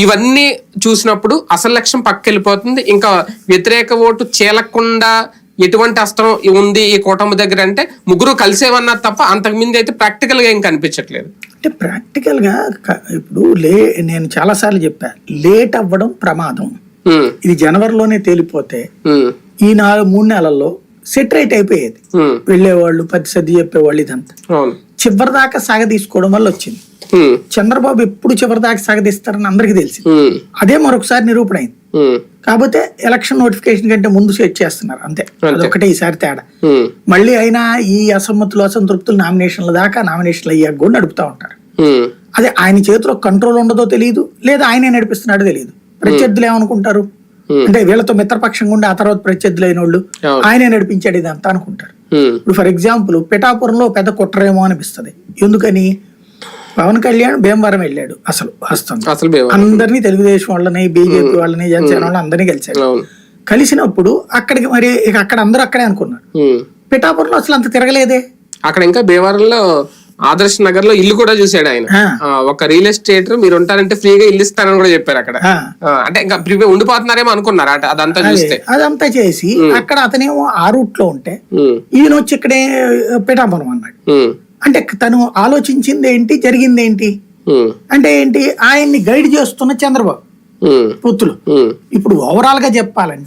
ఇవన్నీ చూసినప్పుడు అసలు లక్ష్యం పక్కెళ్ళిపోతుంది. ఇంకా వ్యతిరేక ఓటు చీలకుండా ఎటువంటి అస్త్రం ఉంది ఈ కూటమి దగ్గర అంటే ముగ్గురు కలిసేవన్నారు తప్ప అంతకు ముందు అయితే ప్రాక్టికల్గా ఏం కనిపించట్లేదు. అంటే ప్రాక్టికల్గా క- ఇప్పుడు లే నేను చాలా సార్లు చెప్పా లేట్ అవ్వడం ప్రమాదం. ఇది జనవరిలోనే తేలిపోతే ఈ నాలుగు మూడు నెలల్లో సెటరేట్ అయిపోయేది. వెళ్ళేవాళ్ళు పది సర్ది చెప్పేవాళ్ళు ఇదంతా. అవును. చివరి దాకా సాగదీసుకోవడం వల్ల వచ్చింది. చంద్రబాబు ఎప్పుడు చివరి దాకా సాగదీస్తారని అందరికీ తెలిసింది. ఉమ్, అదే మరొకసారి నిరూపణ అయింది. కాకపోతే ఎలక్షన్ నోటిఫికేషన్ కంటే ముందు సెట్ చేస్తున్నారు అంతే. అదొకటే ఈసారి తేడా. మళ్ళీ అయినా ఈ అసమ్మతులు అసంతృప్తులు నామినేషన్ల దాకా నామినేషన్లు అయ్యాక కూడా నడుపుతా ఉంటారు. అదే ఆయన చేతిలో కంట్రోల్ ఉండదో తెలియదు లేదా ఆయనే నడిపిస్తున్నాడో తెలియదు ప్రత్యర్థులు ఏమనుకుంటారు. అంటే వీళ్ళతో మిత్రపక్షంగా ఉండి ఆ తర్వాత ప్రత్యర్థులు అయిన వాళ్ళు. ఆయనే నడిపించాడు ఇదంతా అనుకుంటారు. ఇప్పుడు ఫర్ ఎగ్జాంపుల్ పిఠాపురంలో పెద్ద కుట్రేమో అనిపిస్తది. ఎందుకని? పవన్ కళ్యాణ్ భీమవరం వెళ్ళాడు అసలు వాస్తవం అసలు అందరినీ తెలుగుదేశం వాళ్ళని బీజేపీ వాళ్ళని జనసేన వాళ్ళని అందరినీ కలిశాడు. కలిసినప్పుడు అక్కడికి మరి ఇక అక్కడ అందరూ అక్కడే అనుకున్నారు. పిఠాపురంలో అసలు అంత తిరగలేదే. అక్కడ ఇంకా భీమవరంలో ఆదర్శ్ నగర్లో ఇల్లు కూడా చూసాడు ఆయన. ఒక రియల్ ఎస్టేట్ మీరు ఉంటారంటే ఫ్రీగా ఇల్లు ఇస్తానని కూడా చెప్పారు అక్కడ. అంటే ఇంకా ఉండిపోతున్నారేమో అనుకున్నారు అదంతా చూస్తే. అదంతా చేసి అక్కడ అతనేమో ఆ రూట్లో ఉంటే ఈయన వచ్చి ఇక్కడే పిఠాపురం అన్నాడు. అంటే తను ఆలోచించింది ఏంటి జరిగింది ఏంటి అంటే ఏంటి ఆయన్ని గైడ్ చేస్తున్న చంద్రబాబు పొత్తులు ఇప్పుడు ఓవరాల్గా చెప్పాలంటే